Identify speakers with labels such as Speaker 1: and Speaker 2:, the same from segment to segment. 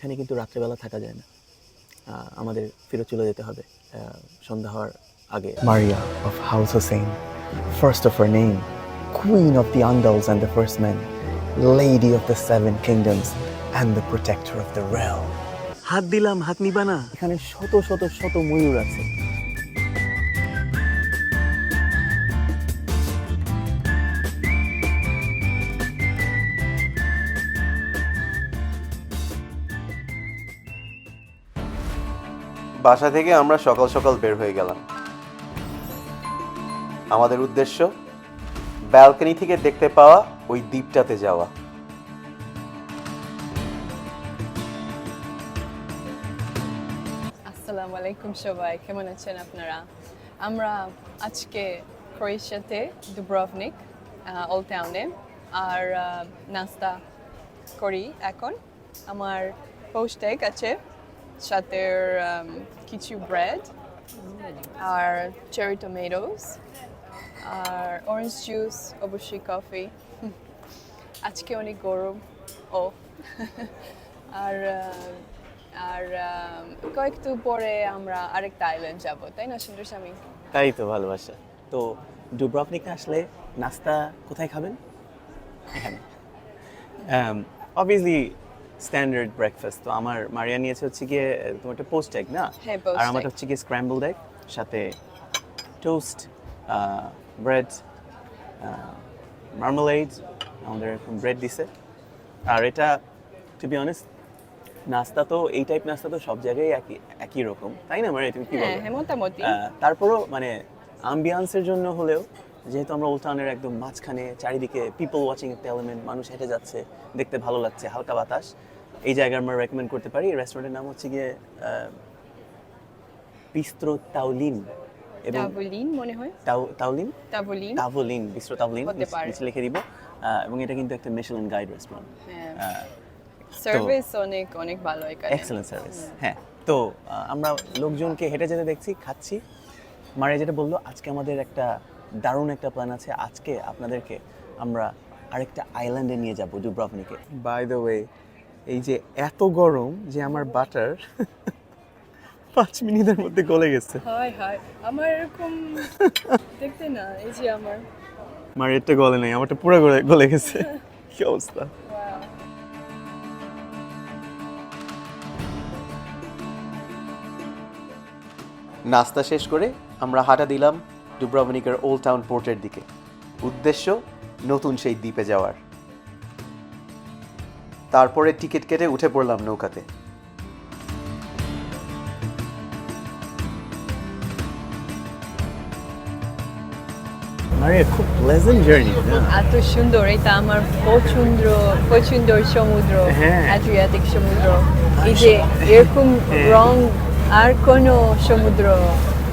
Speaker 1: এখানে কিন্তু রাত্রেবেলা থাকা যায় না। আমাদের ফিরে চলে যেতে হবে আহ, সন্ধ্যা হওয়ার আগে। Maria of house Hossain first of her name queen of the Andals and the first man lady of the seven kingdoms and the protector of the realm হাত দিলাম হাত নিবা না। এখানে শত শত শত ময়ূর আছে।
Speaker 2: বাসা থেকে আমরা সকাল সকাল বের হয়ে গেলাম। আমাদের উদ্দেশ্য, ব্যালকনি থেকে দেখতে পাওয়া ওই দ্বীপটাতে যাওয়া।
Speaker 3: আসসালামু আলাইকুম সবাই, কেমন আছেন আপনারা? আমরা আজকে ক্রোয়েশিয়াতে দুব্রভনিক ওল্ড টাউনে আর নাস্তা করি এখন। আমার পোস্টেক আছে সাথে কিছু ব্রেড আর চেরি টমেটোস আর অরেঞ্জ জুস অবশ্যই কফি আজকে অনেক গরম ও আর আর কয়েকটু পরে আমরা আরেকটা আইল্যান্ড যাব তাই না সুন্দর স্বামী
Speaker 1: তাই তো ভালোবাসা। তো ডুব্রভনিকে আসলে নাস্তা কোথায় খাবেন? এখানে। অবভিয়াসলি স্ট্যান্ডার্ড ব্রেকফাস্ট তো আমার মারিয়া নিয়েছে হচ্ছে গিয়ে তোমার একটা পোস্ট এগ না?
Speaker 3: হ্যাঁ,
Speaker 1: আর আমারটা
Speaker 3: egg।
Speaker 1: হচ্ছে গিয়ে স্ক্র্যাম্বলড এগ সাথে টোস্ট ব্রেড মার্মালেড আমাদের এরকম ব্রেড দিছে। আর এটা টু বি অনেস্ট নাস্তা তো এই টাইপ নাস্তা তো সব জায়গায় একই একই রকম। তাই না মারিয়া? তুমি কি
Speaker 3: হ্যাঁ
Speaker 1: বলো
Speaker 3: হ্যাঁ মোটামুটি।
Speaker 1: তারপরও মানে আম্বিয়ান্সের জন্য হলেও যেহেতু আমরা ওল্ড টাউনের একদম মাঝখানে চারিদিকে পিপল ওয়াচিং একটা এলিমেন্ট মানুষ হেঁটে যাচ্ছে দেখতে ভালো লাগছে হালকা বাতাস। এই জায়গা আমরা রেকমেন্ড করতে পারি। রেস্টুরেন্টের নাম হচ্ছে গিয়ে বিস্ত্রো তাউলিন এবং
Speaker 3: তাবলিন মনে হয়।
Speaker 1: তাউলিন
Speaker 3: তাবলিন
Speaker 1: তাভলিন বিস্ত্রো তাভলিন
Speaker 3: হতে
Speaker 1: নিচে লিখে দিব। এবং এটা কিন্তু একটা মিশেলিন গাইড রেস্টুরেন্ট
Speaker 3: হ্যাঁ। সার্ভিস অনেক অনেক ভালো এখানে।
Speaker 1: এক্সেলেন্ট সার্ভিস হ্যাঁ। তো আমরা লোকজনকে হেঁটে যেতে দেখছি খাচ্ছি। মারে যেটা বলল আজকে আমাদের একটা দারুণ একটা প্ল্যান আছে। আজকে আপনাদেরকে আমরা আরেকটা আইল্যান্ডে নিয়ে যাব ডুব্রভনিকে বাই দ্য ওয়ে এই যে এত গরম যে আমার বাটার পাঁচ মিনিটের মধ্যে গলে গেছে।
Speaker 3: হাই হাই আমার এরকম দেখতে না এই যে আমার।
Speaker 1: মার এটা গলে নেই আমারটা পুরো গলে গলে গেছে। কি অবস্থা?
Speaker 2: নাস্তা শেষ করে আমরা হাঁটা দিলাম ডুব্রাভনিকের ওল্ড টাউন পোর্টের দিকে। উদ্দেশ্য নতুন সেই দ্বীপে যাওয়ার। তারপরে টিকিট কেটে উঠে পড়লাম নৌকাতে।
Speaker 1: মারে খুব প্লেজেন্ট জার্নি
Speaker 3: এত সুন্দর এটা আমার পছন্দ পছন্দর সমুদ্র
Speaker 1: হ্যাঁ।
Speaker 3: অ্যাড্রিয়াটিক সমুদ্র। এই যে এরকম
Speaker 1: হ্যাঁ।
Speaker 3: রং আর কোনো সমুদ্র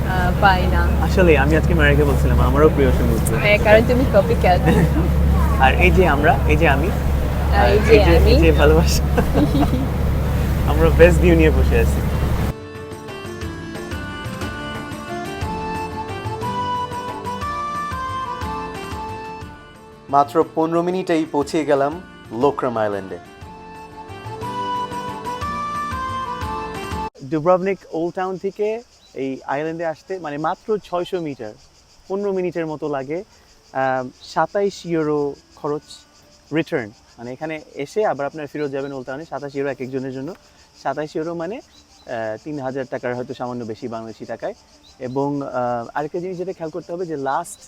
Speaker 3: আহ, পাই না।
Speaker 1: আসলে আমি আজকে মারিয়াকে বলছিলাম আমারও প্রিয় সমুদ্র।
Speaker 3: হ্যাঁ কারণ তুমি কপি ক্যাট
Speaker 1: আর এই যে আমরা এই যে আমি
Speaker 3: এই যে আমি
Speaker 1: এই যে ভালোবাসা। আমরা বেস্ট ভিউ নিয়ে বসে আছি।
Speaker 2: মাত্র পনেরো মিনিটেই পৌঁছে গেলাম লোক্রাম আইল্যান্ডে।
Speaker 1: ডুব্রভনিক ওল্ড টাউন থেকে এই আইল্যান্ডে আসতে মানে মাত্র ছয়শো মিটার পনেরো মিনিটের মতো লাগে। সাতাইশ ইউরো খরচ রিটার্ন। মানে এখানে এসে আবার আপনার ফেরত যাবেন ওল্ড টাউনে সাতাশ ইউরো এক একজনের জন্য। সাতাইশ ইউরো মানে তিন হাজার টাকার হয়তো সামান্য বেশি বাংলাদেশি টাকায়। এবং আরেকটা জিনিস যেটা খেয়াল করতে হবে যে লাস্ট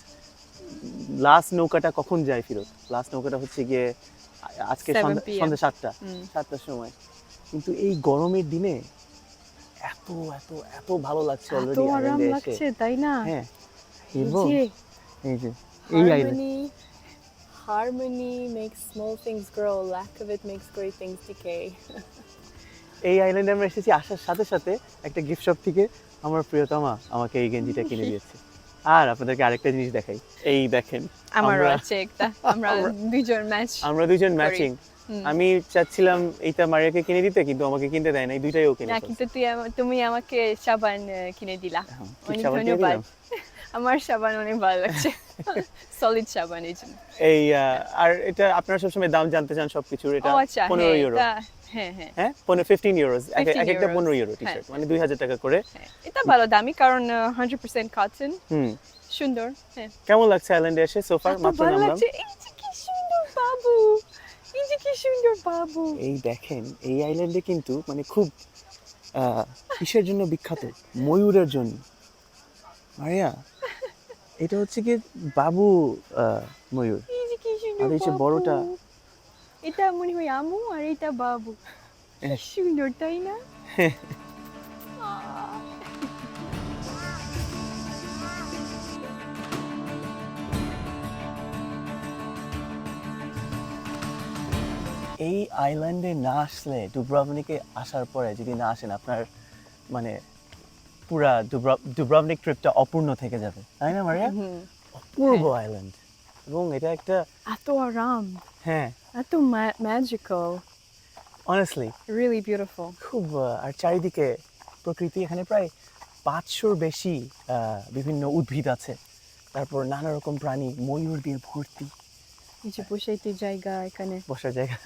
Speaker 1: লাস্ট নৌকাটা কখন যায় ফেরত? লাস্ট নৌকাটা হচ্ছে গিয়ে আজকে
Speaker 3: 7
Speaker 1: সন্ধ্যা সাতটা সাতটার সময়। কিন্তু এই গরমের দিনে এত এত এত ভালো লাগছে অলরেডি
Speaker 3: আরাম লাগছে তাই না?
Speaker 1: হ্যাঁ এবং এই যে এই island
Speaker 3: harmony makes small things grow lack of it makes great things decay.
Speaker 1: এই আইল্যান্ডে আমরা এসেছি আসার সাথে সাথে একটা গিফট শপ থেকে আমার প্রিয়তমা আমাকে এই গেঞ্জিটা কিনে দিয়েছে। আর আপনাদেরকে আরেকটা জিনিস দেখাই। এই দেখেন
Speaker 3: আমারও
Speaker 1: আমরা-
Speaker 3: আছে একটা আমরা দুইজন ম্যাচ
Speaker 1: আমরা দুজন ম্যাচিং আমি চাচ্ছিলাম এইটা মারিয়াকে কিনে দিতে কিন্তু আমাকে কিনতে দেয় না এই দুইটাই ও কিনে
Speaker 3: না কিন্তু তুই তুমি আমাকে সাবান কিনে দিলা।
Speaker 1: হ্যাঁ,
Speaker 3: অনেক ধন্যবাদ? আমার সাবান অনেক ভালো লাগছে। সলিড সাবান এই জন্য।
Speaker 1: এই আর এটা আপনারা সবসময় দাম জানতে চান সবকিছুর এটা
Speaker 3: আচ্ছা
Speaker 1: পনেরো
Speaker 3: হ্যাঁ
Speaker 1: ইউরো
Speaker 3: এটা হ্যাঁ হ্যাঁ।
Speaker 1: হ্যাঁ পনেরো ফিফটিন ইউরোজ এক একটা পনেরো ইউরো টি
Speaker 3: হ্যাঁ।
Speaker 1: শার্ট মানে দুই হাজার টাকা করে।
Speaker 3: হ্যাঁ এটা ভালো দামি কারণ হান্ড্রেড পার্সেন্ট কটন
Speaker 1: হুম।
Speaker 3: সুন্দর হ্যাঁ।
Speaker 1: কেমন লাগছে আইল্যান্ডে এসে? সোফার মাত্র নামলাম।
Speaker 3: কি সুন্দর বাবু। এই যে কি সুন্দর বাবু।
Speaker 1: এই দেখেন এই আইল্যান্ডে কিন্তু মানে খুব আহ, কিসের জন্য বিখ্যাত? ময়ূরের জন্য। মারিয়া এটা হচ্ছে কি বাবু ময়ূর। আর এই যে বড়টা?
Speaker 3: এটা মনে হয় আমু আর এটা বাবু।
Speaker 1: হ্যাঁ।
Speaker 3: সুন্দর তাই না? আহ,
Speaker 1: এই আইল্যান্ডে না আসলে ডুব্রাভনিকে আসার পরে যদি না আসেন আপনার মানে পুরা ডুব্রাভনিক ট্রিপটা অপূর্ণ থেকে যাবে। তাই না মারিয়া? অপূর্ব আইল্যান্ড এবং এটা একটা
Speaker 3: এত আরাম।
Speaker 1: হ্যাঁ।
Speaker 3: এত ম্যাজিক্যাল
Speaker 1: অনেস্টলি
Speaker 3: রিয়েলি বিউটিফুল
Speaker 1: খুব আর চারিদিকে প্রকৃতি এখানে প্রায় পাঁচশোর বেশি বিভিন্ন উদ্ভিদ আছে। তারপর নানা রকম প্রাণী ময়ূর দিয়ে ভর্তি।
Speaker 3: যে বসাইতে জায়গা এখানে।
Speaker 1: বসার জায়গা।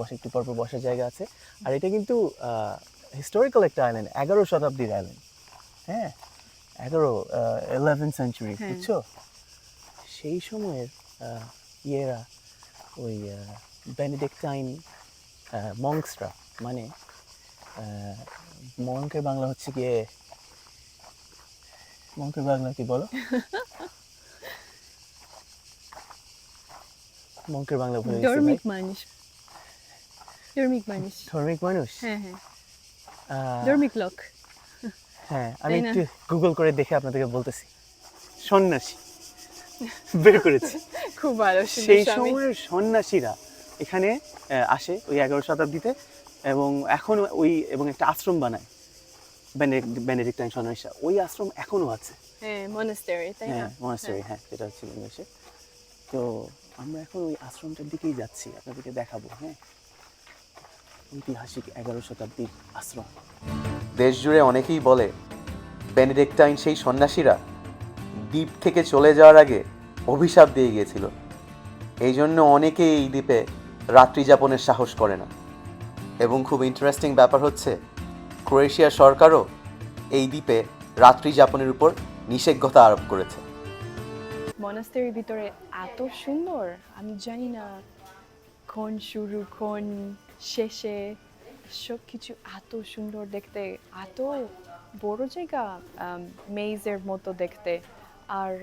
Speaker 1: বসে একটু পরপর বসার জায়গা আছে। আর এটা কিন্তু হিস্টোরিক্যাল একটা আইল্যান্ড এগারো শতাব্দীর আইল্যান্ড হ্যাঁ? এগারো ইলেভেন সেঞ্চুরি
Speaker 3: হ্যাঁ।
Speaker 1: বুঝছ? সেই সময়ের ইয়েরা ওই বেনেডিক্টাইন মঙ্কসরা মানে মঙ্কের বাংলা হচ্ছে গিয়ে মঙ্কের বাংলা কি বলো? মঙ্কের বাংলা
Speaker 3: ধর্মিক মানুষ। ধর্মিক মানুষ।
Speaker 1: ধর্মিক মানুষ?
Speaker 3: হ্যাঁ হ্যাঁ।
Speaker 1: আহ,
Speaker 3: ধর্মিক লোক
Speaker 1: হ্যাঁ আমি একটু গুগল করে দেখে আপনাদেরকে বলতেছি। সন্ন্যাসী। বের করেছি।
Speaker 3: খুব ভালো
Speaker 1: সেই সময়ের সন্ন্যাসীরা এখানে আসে ওই এগারো শতাব্দীতে এবং এখন ওই এবং একটা আশ্রম বানায়। বেনেডিক্টাইন সন্ন্যাসীরা। ওই আশ্রম এখনও আছে।
Speaker 3: হ্যাঁ মনাস্টারি তাই না?
Speaker 1: হ্যাঁ মনাস্টারি হ্যাঁ যেটা হচ্ছে ইংলিশে তো আমরা এখন ওই আশ্রমটার দিকেই যাচ্ছি আপনাদেরকে দেখাবো হ্যাঁ। ঐতিহাসিক এগারো শতাব্দীর আশ্রম।
Speaker 2: দেশ জুড়ে অনেকেই বলে বেনেডিক্টাইন সেই সন্ন্যাসীরা দ্বীপ থেকে চলে যাওয়ার আগে অভিশাপ দিয়ে গিয়েছিল। এই জন্য অনেকেই এই দ্বীপে রাত্রি যাপনের সাহস করে না। এবং খুব ইন্টারেস্টিং ব্যাপার হচ্ছে ক্রোয়েশিয়ার সরকারও এই দ্বীপে রাত্রি যাপনের উপর নিষেধাজ্ঞা আরোপ করেছে।
Speaker 3: মনাস্টারির ভিতরে এত সুন্দর আমি জানি না কোন শুরু কোন শেষে সব কিছু এত সুন্দর দেখতে এত বড় জায়গা মেইজের মতো দেখতে। আর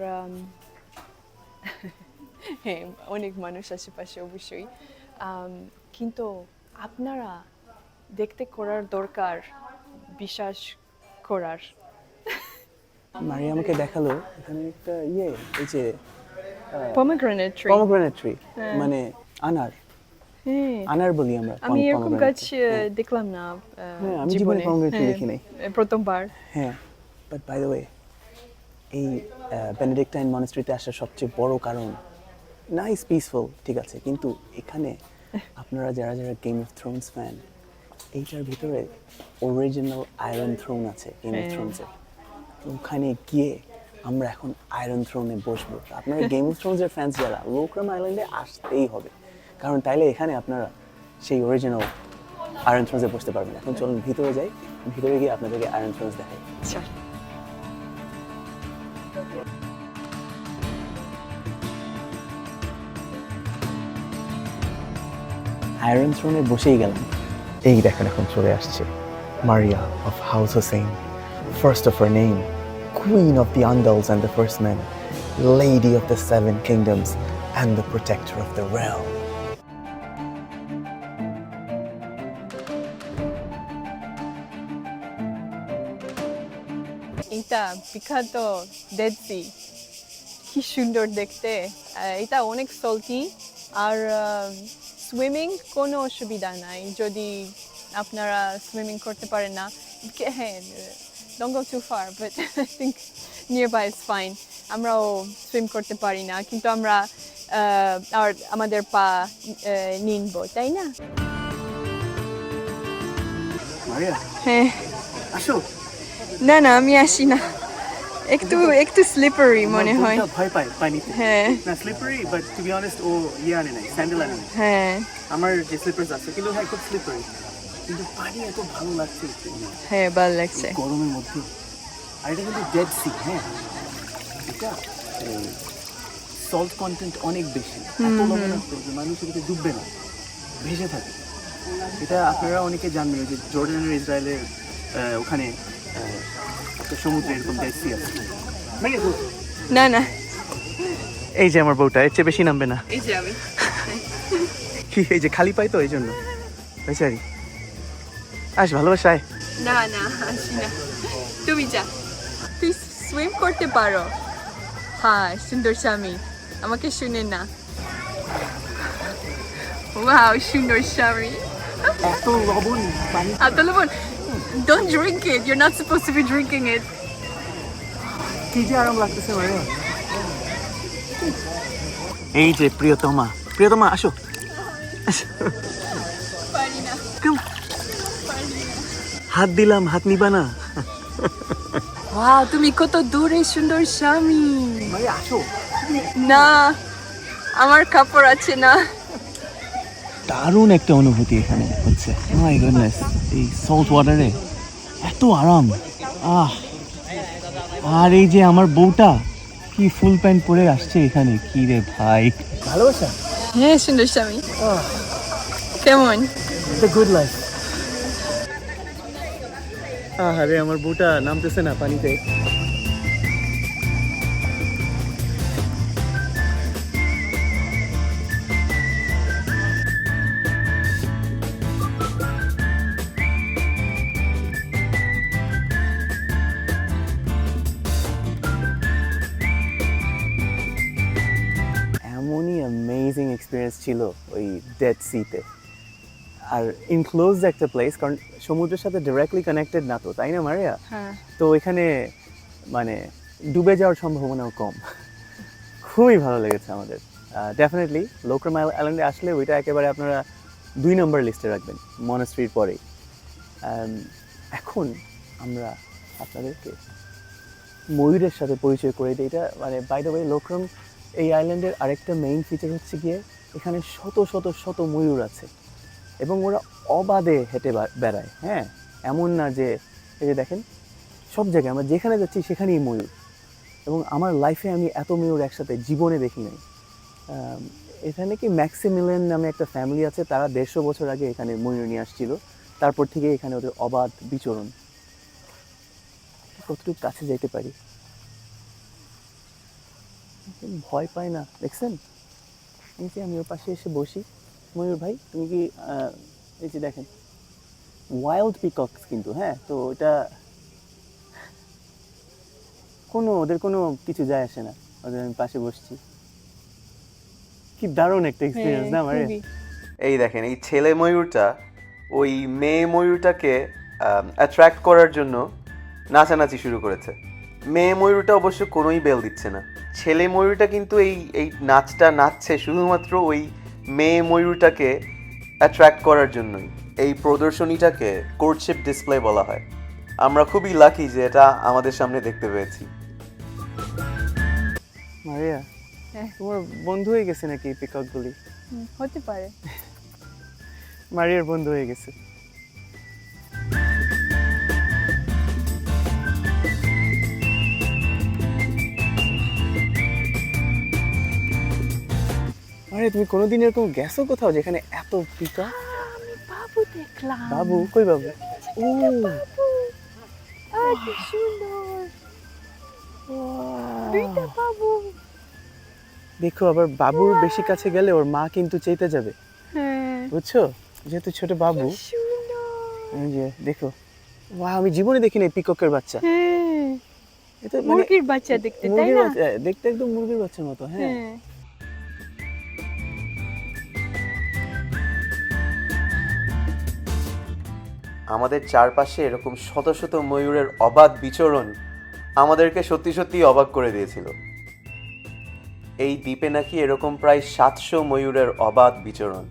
Speaker 3: হ্যাঁ অনেক মানুষ আশেপাশে অবশ্যই। কিন্তু আপনারা দেখতে করার দরকার বিশ্বাস করার।
Speaker 1: মারি আমাকে দেখাল এখানে একটা ইয়ে এই যে
Speaker 3: পমেগ্রেনেট ট্রি
Speaker 1: পমগ্রেনেট ট্রি। মানে আনার। আনার বলি আমরা
Speaker 3: আমি এরকম গাছ।
Speaker 1: হ্যাঁ।
Speaker 3: দেখলাম না
Speaker 1: হ্যাঁ, আমি জীবনে
Speaker 3: হ্যাঁ,
Speaker 1: দেখি নাই।
Speaker 3: প্রথমবার
Speaker 1: হ্যাঁ বাট বাই দ্য ওয়ে এই বেনেডিক্টাইন মনেস্ট্রিতে আসার সবচেয়ে বড় কারণ নাইস পিসফুল ঠিক আছে কিন্তু এখানে আপনারা যারা যারা গেম অফ থ্রোনস ফ্যান এইটার ভিতরে অরিজিনাল আয়রন থ্রোন আছে গেম অফ
Speaker 3: হ্যাঁ।
Speaker 1: থ্রোনসের ওখানে গিয়ে আমরা এখন আয়রন থ্রোনে বসবো আপনারা গেম অফ থ্রোনসের ফ্যান্স যারা লোকরাম আইল্যান্ডে আসতেই হবে কারণ তাইলে এখানে আপনারা সেই অরিজিনাল আয়রন থ্রোনসে বসতে পারবেন এখন চলুন ভিতরে যাই। ভিতরে গিয়ে আপনাদেরকে আয়রন থ্রোনস দেখাই। আয়রন থ্রোনে বসেই গেলাম। এই দেখেন এখন চলে আসছে Maria of house Hossain first of her name queen of the Andals and the first man lady of the seven kingdoms and the protector of the realm
Speaker 3: বিখ্যাত ডেড সি কি সুন্দর দেখতে। এটা অনেক সল্টি আর সুইমিং কোনো অসুবিধা নাই। যদি আপনারা সুইমিং করতে পারেন না হ্যাঁ don't go too far but I think nearby is fine. আমরাও সুইম করতে পারি না কিন্তু আমরা আর আমাদের পা নিনবো তাই না? হ্যাঁ।
Speaker 1: আসো।
Speaker 3: না না আমি আসি না। একটু একটু স্লিপারি মনে হয়।
Speaker 1: ভয় পায় পানিতে।
Speaker 3: হ্যাঁ।
Speaker 1: না slippery but to be honest ও ইয়ে আনে নাই স্যান্ডেল আনে নাই।
Speaker 3: হ্যাঁ।
Speaker 1: আমার যে স্লিপার্স আছে কিন্তু হ্যাঁ খুব স্লিপারি কিন্তু পানি এত ভালো লাগছে।
Speaker 3: হ্যাঁ ভালো লাগছে।
Speaker 1: গরমের মধ্যে। আর এটা কিন্তু ডেড সি হ্যাঁ। এটা সল্ট কন্টেন্ট অনেক বেশি। এত লবণাক্ত যে মানুষ এটাতে ডুববে না ভেসে থাকে। এটা আপনারা অনেকে জানবেন যে জর্ডানের ইসরায়েলের ওখানে সমুদ্রে এরকম মানে
Speaker 3: না না।
Speaker 1: এই যে আমার বউটা এর চেয়ে বেশি নামবে না।
Speaker 3: এই যে আমি।
Speaker 1: কি এই যে খালি পাই তো এই জন্য। বেচারি আস ভালোবাসায়
Speaker 3: না না আসি না। তুমি যা। তুই সুইম করতে পারো। হ্যাঁ সুন্দর স্বামী। আমাকে শুনে না। ওয়াও সুন্দর স্বামী।
Speaker 1: এত লবণ পানি
Speaker 3: Atalabon, don't drink it. You're not supposed to be drinking it.
Speaker 1: কি যে আরাম লাগতেছে মানে এই যে প্রিয়তমা। প্রিয়তমা আসো। আসো। হাত দিলাম হাত নিবা না।
Speaker 3: Wow, তুমি কত দূরে সুন্দর স্বামী।
Speaker 1: ভাই আসো।
Speaker 3: না আমার কাপড় আছে না।
Speaker 1: দারুণ একটা অনুভূতি এখানে হচ্ছে। মাই গুডনেস এই সল্ট ওয়াটারে এত আরাম। আহ! আর এই যে আমার বউটা কি ফুল প্যান্ট পরে আসছে এখানে কি রে ভাই। ভালোবাসা?
Speaker 3: হ্যাঁ সুন্দর স্বামী। কেমন?
Speaker 1: দ্য গুড লাইফ আরে আমার বউটা নামতেছে না পানিতে। অ্যামেজিং এক্সপিরিয়েন্স ছিল ওই ডেড সিতে আর ইনক্লোজ একটা প্লেস কারণ সমুদ্রের সাথে ডিরেক্টলি কানেক্টেড না তো তাই না মারিয়া?
Speaker 3: হ্যাঁ।
Speaker 1: তো এখানে মানে ডুবে যাওয়ার সম্ভাবনাও কম। খুবই ভালো লেগেছে আমাদের। ডেফিনেটলি লোক্রম আইল্যান্ডে আসলে ওইটা একেবারে আপনারা দুই নম্বর লিস্টে রাখবেন মনাস্ট্রির পরেই। Um, এখন আমরা আপনাদেরকে ময়ূরের সাথে পরিচয় করে দিই। এটা মানে বাই দ্য ওয়ে লোক্রম এই আইল্যান্ডের আরেকটা মেইন ফিচার হচ্ছে গিয়ে এখানে শত শত শত ময়ূর আছে। এবং ওরা অবাধে হেঁটে বেড়ায় হ্যাঁ? এমন না যে, এই যে দেখেন, সব জায়গায় আমরা যেখানে যাচ্ছি সেখানেই ময়ূর। এবং আমার লাইফে আমি এত ময়ূর একসাথে জীবনে দেখি নাই এখানে কি ম্যাক্সিমিলিয়ন নামে একটা ফ্যামিলি আছে, তারা দেড়শো বছর আগে এখানে ময়ূর নিয়ে আসছিল। তারপর থেকে এখানে ওদের অবাধ বিচরণ। কতটুকু কাছে যেতে পারি? ভয় পায় না। দেখছেন? এই যে আমি ওর পাশে এসে বসি। ময়ূর ভাই তুমি কি এই যে দেখেন ওয়াইল্ড পিকক্স কিন্তু হ্যাঁ? তো এটা কোনো ওদের কোনো কিছু যায় আসে না। ওদের আমি পাশে বসছি। কি দারুণ একটা এক্সপিরিয়েন্স না আমার
Speaker 2: এই দেখেন এই ছেলে ময়ূরটা ওই মেয়ে ময়ূরটাকে অ্যাট্রাক্ট করার জন্য নাচানাচি শুরু করেছে। মেয়ে ময়ূরটা অবশ্য কোনোই বেল দিচ্ছে না। ছেলে ময়ূরটা কিন্তু এই এই নাচটা নাচছে শুধুমাত্র ওই মেয়ে ময়ূরটাকে অ্যাট্রাক্ট করার জন্যই। এই প্রদর্শনীটাকে কোর্টশিপ ডিসপ্লে বলা হয়। আমরা খুবই লাকি যে এটা আমাদের সামনে দেখতে পেয়েছি।
Speaker 1: মারিয়া
Speaker 3: হ্যাঁ।
Speaker 1: তোমার বন্ধু হয়ে গেছে নাকি পিকক গুলি?
Speaker 3: হুম, হতে পারে।
Speaker 1: মারিয়ার বন্ধু হয়ে গেছে। আরে তুমি কোনোদিন এরকম গেছো কোথাও যেখানে এত পিকক
Speaker 3: আমি বাবু দেখলাম।
Speaker 1: বাবু? কই বাবু? ও।
Speaker 3: আর কি সুন্দর। দুইটা বাবু।
Speaker 1: দেখো আবার বাবুর বেশি কাছে গেলে ওর মা কিন্তু চেতে যাবে।
Speaker 3: হ্যাঁ।
Speaker 1: বুঝছ? যেহেতু ছোট বাবু। এই যে দেখো। ওয়া আমি জীবনে দেখিনি পিককের বাচ্চা।
Speaker 3: হ্যাঁ।
Speaker 1: এটা মানে
Speaker 3: মুরগির বাচ্চা দেখতে তাই না?
Speaker 1: বাচ্চা দেখতে একদম মুরগির বাচ্চার মতো হ্যাঁ।
Speaker 2: আমাদের চারপাশে এরকম শত শত ময়ূরের অবাধ বিচরণ আমাদেরকে সত্যি সত্যি অবাক করে দিয়েছিল। এই দ্বীপে নাকি এরকম প্রায় সাতশো ময়ূরের অবাধ বিচরণ।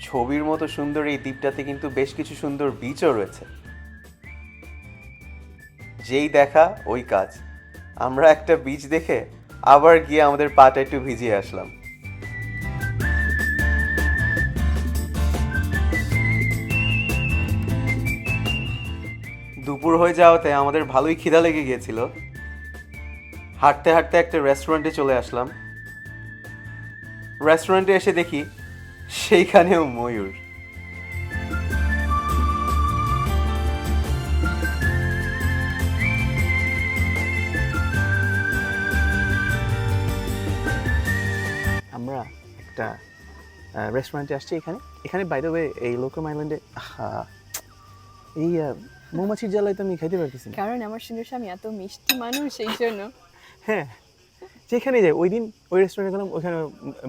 Speaker 2: ছবির মতো সুন্দর এই দ্বীপটাতে কিন্তু বেশ কিছু সুন্দর বিচও রয়েছে। যেই দেখা, ওই কাজ। আমরা একটা বিচ দেখে আবার গিয়ে আমাদের পাটা একটু ভিজিয়ে আসলাম। দুপুর হয়ে যাওয়াতে আমাদের ভালোই খিদা লেগে গিয়েছিল। হাঁটতে হাঁটতে একটা রেস্টুরেন্টে চলে আসলাম। রেস্টুরেন্টে এসে দেখি সেইখানেও ময়ূর।
Speaker 1: আমরা একটা রেস্টুরেন্টে আসছি এখানে। এখানে বাই দ্য ওয়ে এই লোকম আইল্যান্ডে এই মৌমাছির জ্বালায় তো আমি খাইতে পারতেছি না।
Speaker 3: কারণ আমার সুন্দর স্বামী এত মিষ্টি মানুষ সেই জন্য।
Speaker 1: হ্যাঁ যেখানে যাই ওই দিন ওই রেস্টুরেন্টে গেলাম ওইখানে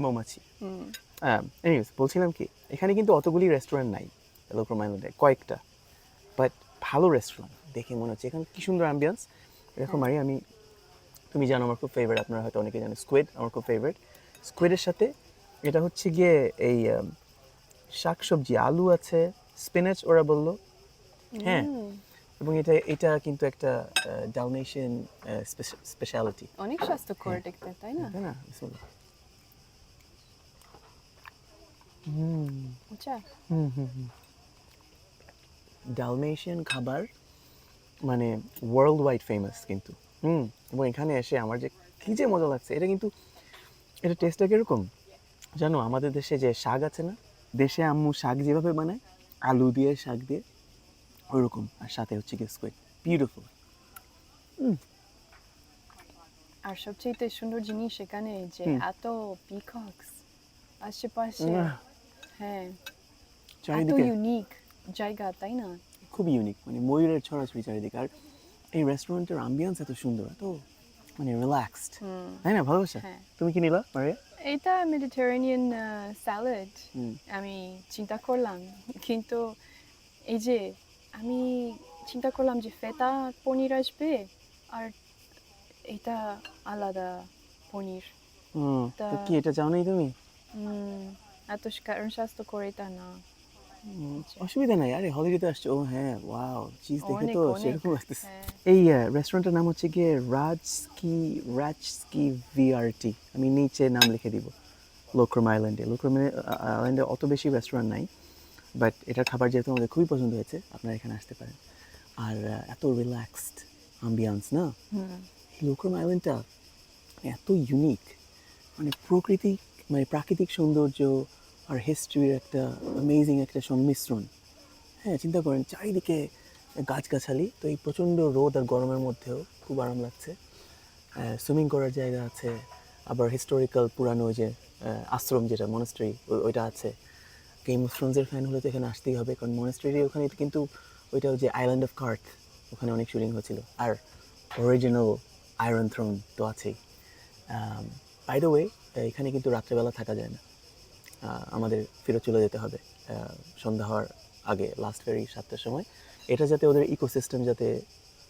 Speaker 1: মৌমাছি। এনিওয়েজ বলছিলাম কি এখানে কিন্তু অতগুলি রেস্টুরেন্ট নাই লোকম আইল্যান্ডে কয়েকটা। বাট ভালো রেস্টুরেন্ট দেখে মনে হচ্ছে এখানে কি সুন্দর অ্যাম্বিয়েন্স এরকম মারি আমি তুমি জানো আমার খুব ফেভারিট আপনারা হয়তো অনেকে জানো স্কুইড আমার খুব ফেভারিট স্কুইডের সাথে এটা হচ্ছে গিয়ে এই শাকসবজি আলু আছে স্পিনাচ ওরা বলল হ্যাঁ। এবং এটা এটা কিন্তু একটা ডালমেশিয়ান স্পেশালিটি
Speaker 3: অনেক স্বাস্থ্যকর দেখতে তাই না?
Speaker 1: না বিসমিল্লাহ। হুম।
Speaker 3: আচ্ছা।
Speaker 1: হুম হুম ডালমেশিয়ান খাবার মানে ওয়ার্ল্ড ওয়াইড ফেমাস কিন্তু। হুম এবং এখানে এসে আমার যে কী যে মজা লাগছে এটা কিন্তু এটা টেস্টটা কীরকম? জানো আমাদের দেশে যে শাক আছে না দেশে আম্মু শাক যেভাবে বানায় আলু দিয়ে শাক দিয়ে ওইরকম আর সাথে হচ্ছে কি স্কুইড বিউটিফুল
Speaker 3: আর সবচেয়ে সুন্দর জিনিস এখানে যে এত পিকক্স আশেপাশে হ্যাঁ এত ইউনিক জায়গা তাই না?
Speaker 1: খুব ইউনিক মানে ময়ূরের ছড়াছড়ি চারিদিকে। আর এই রেস্টুরেন্টের আম্বিয়েন্স এত সুন্দর এত মানে রিল্যাক্সড
Speaker 3: হুম,
Speaker 1: তাই না? ভালোবাসা?
Speaker 3: হ্যাঁ।
Speaker 1: তুমি কি নিলা মারিয়া?
Speaker 3: এটা মেডিটেরেনিয়ান স্যালাড আমি চিন্তা করলাম কিন্তু এই যে আমি চিন্তা করলাম যে ফেতা পনির আসবে আর এটা আলাদা পনির।
Speaker 1: হুম, তা- কি এটা চাও নাই তুমি
Speaker 3: এত কারণ স্বাস্থ্যকর এটা না।
Speaker 1: অসুবিধা নাই আরে হলিডেতে আসছে। ও হ্যাঁ ওয়াও চিজ দেখে তো। সেরকম আসতেছে
Speaker 3: হ্যাঁ।
Speaker 1: এই রেস্টুরেন্টের নাম হচ্ছে গিয়ে রাজস্কি রাজস্কি ভিআরটি আমি নিচে নাম লিখে দিব। লোক্রম আইল্যান্ডে লোক্রম আইল্যান্ডে অত বেশি রেস্টুরেন্ট নাই। বাট এটার খাবার যেহেতু আমাদের খুবই পছন্দ হয়েছে আপনারা এখানে আসতে পারেন। আর এত রিল্যাক্সড আম্বিয়ান্স না? এই আইল্যান্ডটা এত ইউনিক মানে প্রকৃতি মানে প্রাকৃতিক সৌন্দর্য আর হিস্ট্রির একটা অ্যামেজিং একটা সংমিশ্রণ। হ্যাঁ চিন্তা করেন চারিদিকে গাছগাছালি তো এই প্রচণ্ড রোদ আর গরমের মধ্যেও খুব আরাম লাগছে। সুইমিং করার জায়গা আছে আবার হিস্টোরিক্যাল পুরানো ওই যে আশ্রম যেটা মনেস্ট্রি ওইটা আছে। গেম অফ থ্রোনসের ফ্যান হলে তো এখানে আসতেই হবে, কারণ মনেস্ট্রি ওখানে কিন্তু ওইটা যে আইল্যান্ড অফ কার্থ ওখানে অনেক শুটিং হয়েছিল আর অরিজিনাল আয়রন থ্রোন তো আছেই। বাই দ্য ওয়ে এখানে কিন্তু রাত্রেবেলা থাকা যায় না। আমাদের ফেরত চলে যেতে হবে সন্ধ্যা হওয়ার আগে লাস্ট ফেরি সাতটার সময়। এটা যাতে ওদের ইকোসিস্টেম যাতে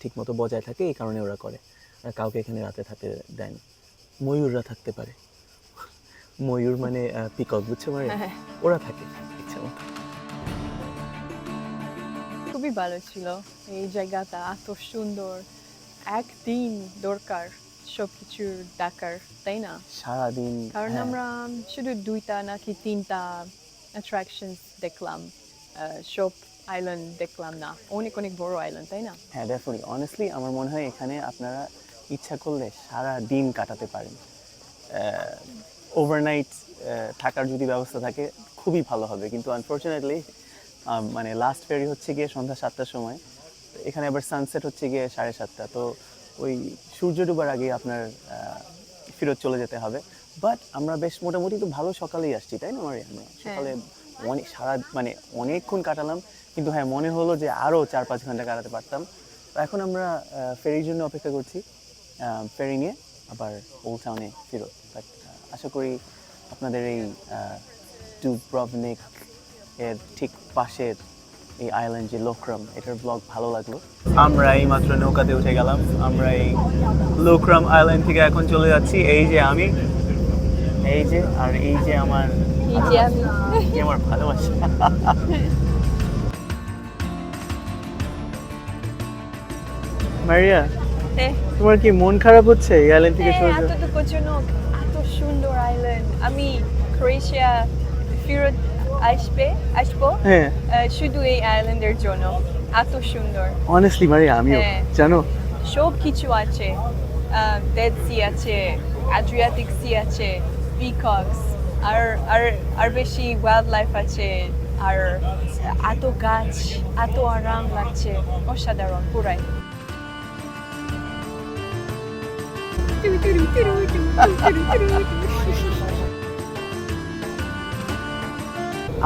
Speaker 1: ঠিকমতো বজায় থাকে, এই কারণে ওরা করে। কাউকে এখানে রাতে থাকতে দেয় না। ময়ূররা থাকতে পারে। ময়ূর মানে পিকক বুঝছ মানে
Speaker 3: হ্যাঁ।
Speaker 1: ওরা থাকে ইচ্ছা মতো।
Speaker 3: খুবই ভালো ছিল এই জায়গাটা এত সুন্দর। একদিন দরকার সব কিছুর দেখার তাই না?
Speaker 1: সারাদিন
Speaker 3: কারণ
Speaker 1: হ্যাঁ,
Speaker 3: আমরা শুধু দুইটা নাকি তিনটা অ্যাট্রাকশন দেখলাম সব আইল্যান্ড দেখলাম না। অনেক অনেক বড় আইল্যান্ড তাই না?
Speaker 1: হ্যাঁ ডেফিনেটলি অনেস্টলি আমার মনে হয় এখানে আপনারা ইচ্ছা করলে সারা দিন কাটাতে পারেন। ওভারনাইট থাকার যদি ব্যবস্থা থাকে খুবই ভালো হবে। কিন্তু আনফর্চুনেটলি মানে লাস্ট ফেরি হচ্ছে গিয়ে সন্ধ্যা সাতটার সময়। এখানে আবার সানসেট হচ্ছে গিয়ে সাড়ে সাতটা। তো ওই সূর্য ডুবার আগে আপনার ফেরত চলে যেতে হবে। বাট আমরা বেশ মোটামুটি তো ভালো সকালেই আসছি তাই না মারিয়া? আমরা সকালে অনেক সারা মানে অনেকক্ষণ কাটালাম। কিন্তু হ্যাঁ মনে হলো যে আরও চার পাঁচ ঘণ্টা কাটাতে পারতাম। তো এখন আমরা ফেরির জন্য অপেক্ষা করছি। ফেরি নিয়ে আবার ওল্ড টাউনে ফেরত। আশা করি আপনাদের এই ডুব্রভনিক এর ঠিক পাশের এই আইল্যান্ড যে লোকরাম এটার ব্লগ ভালো লাগল। আমরা এই মাত্র নৌকাতে উঠে গেলাম। আমরা এই লোকরাম আইল্যান্ড থেকে এখন চলে যাচ্ছি। এই যে আমি এই যে আর এই যে আমার আমার ভালোবাসা। মারিয়া
Speaker 3: হ্যাঁ।
Speaker 1: তোমার কি মন খারাপ হচ্ছে এই আইল্যান্ড থেকে
Speaker 3: হ্যাঁ,
Speaker 1: সরে যাওয়া?
Speaker 3: এত দুঃখজনক এত সুন্দর আইল্যান্ড আমি ক্রোয়েশিয়া ফেরত আসবে আসব
Speaker 1: হ্যাঁ
Speaker 3: শুধু এই আইল্যান্ডের জন্য এত সুন্দর
Speaker 1: অনেস্টলি মারিয়া আমিও
Speaker 3: হ্যাঁ।
Speaker 1: জানো
Speaker 3: সব কিছু আছে ডেড সি আছে অ্যাড্রিয়াটিক সি আছে পিকক্স আর আর আর বেশি ওয়াইল্ড লাইফ আছে আর এত গাছ এত আরাম লাগছে অসাধারণ পুরাই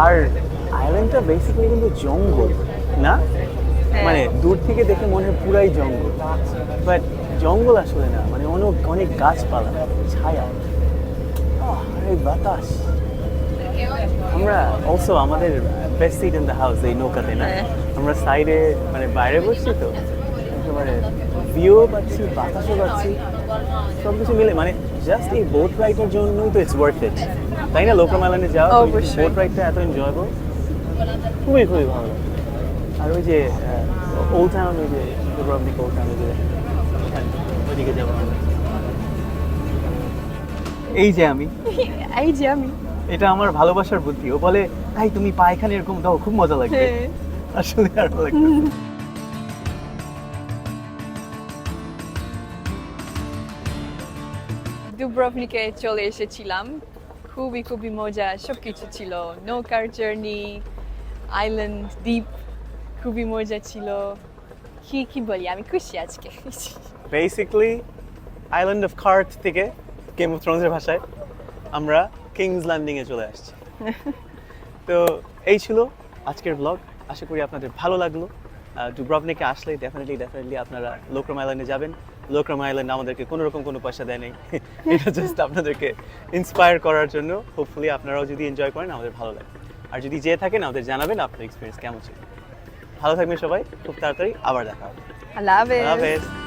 Speaker 1: আর আইল্যান্ডটা বেসিক্যালি কিন্তু জঙ্গল না?
Speaker 3: হ্যাঁ।
Speaker 1: মানে দূর থেকে দেখে মনে হয় পুরাই জঙ্গল। বাট জঙ্গল আসলে না মানে অনেক অনেক গাছপালা ছায়া। এই বাতাস। আমরা অলসো আমাদের best seat in the house এই নৌকাতে না?
Speaker 3: হ্যাঁ।
Speaker 1: আমরা সাইডে মানে বাইরে বসছি তো একেবারে ভিউ পাচ্ছি বাতাসও পাচ্ছি। সব কিছু মিলে মানে জাস্ট এই বোট রাইডের জন্যই তো ইটস ওয়ার্থ ইট তাই না? বোট রাইডটা এত এনজয়েবল খুবই খুবই ভালো আর ওই যে ওল্ড টাউন ওই যে দুর্গাবনিক ওল্ড টাউন ওই যে ওইদিকে যাব এই যে আমি।
Speaker 3: এই যে আমি।
Speaker 1: এটা আমার ভালোবাসার বুদ্ধি। ও বলে তাই তুমি পায়খানা এরকম দাও খুব মজা লাগবে।
Speaker 3: হ্যাঁ।
Speaker 1: আসলে আর লাগবে
Speaker 3: দুব্রভনিকে চলে এসেছিলাম। খুবই খুবই মজা। সব কিছু ছিল। নৌকার জার্নি আইল্যান্ড দ্বীপ খুবই মজা ছিল। কি কি বলি? আমি খুশি আজকে।
Speaker 1: বেসিক্যালি আইল্যান্ড অফ কার্ট থেকে গেম অফ থ্রোনসের ভাষায় আমরা কিংস ল্যান্ডিংয়ে চলে আসছি। তো এই ছিল আজকের ব্লগ আশা করি আপনাদের ভালো লাগল। ডুব্রভনিকে আসলে ডেফিনেটলি ডেফিনেটলি আপনারা লোকরম আইল্যান্ডে যাবেন। লোকরম আইল্যান্ড আমাদেরকে কোনো রকম কোনো পয়সা দেয় নাই। এটা জাস্ট আপনাদেরকে ইন্সপায়ার করার জন্য। হোপফুলি আপনারাও যদি এনজয় করেন আমাদের ভালো লাগে আর যদি যেয়ে থাকেন আমাদের জানাবেন আপনার এক্সপিরিয়েন্স কেমন ছিল। ভালো থাকবেন সবাই খুব তাড়াতাড়ি আবার দেখা হবে।
Speaker 3: আল্লাহ
Speaker 1: আল্লাহ হাফেজ।